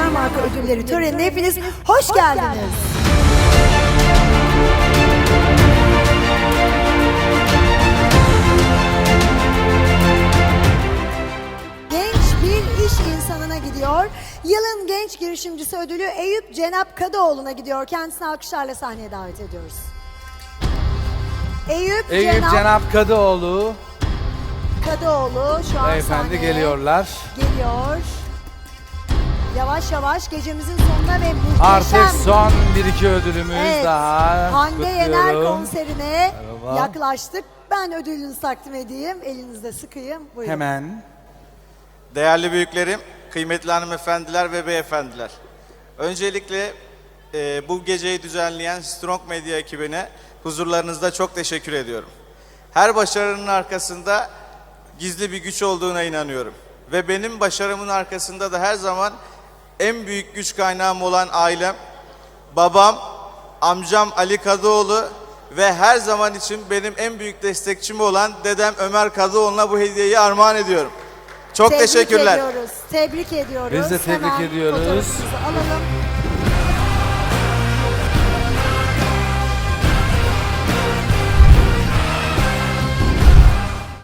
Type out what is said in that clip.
ödülleri törenine hepiniz hoş geldiniz. Genç bir iş insanına gidiyor. Yılın genç girişimcisi ödülü Eyüp Cenap Kadıoğlu'na gidiyor. Kendisini alkışlarla sahneye davet ediyoruz. Eyüp, Eyüp Cenap, Cenap Kadıoğlu Kadıoğlu şu an beyefendi sahneye geliyorlar. Geliyor. Yavaş yavaş gecemizin sonuna ve muhteşem Artık son bir iki ödülümüz Evet, daha. Hande Yener konserine Merhaba. yaklaştık. Ben ödülünüzü takdim edeyim. Elinizde sıkayım. Buyurun. Hemen. Değerli büyüklerim, kıymetli hanımefendiler ve beyefendiler. Öncelikle e, bu geceyi düzenleyen Strong Media ekibine huzurlarınızda çok teşekkür ediyorum. Her başarının arkasında gizli bir güç olduğuna inanıyorum. Ve benim başarımın arkasında da her zaman en büyük güç kaynağım olan ailem, babam, amcam Ali Kadıoğlu ve her zaman için benim en büyük destekçim olan dedem Ömer Kadıoğlu'na bu hediyeyi armağan ediyorum. Çok Tebrik teşekkürler. ediyoruz. Tebrik ediyoruz. Biz de tebrik Hemen ediyoruz. alalım.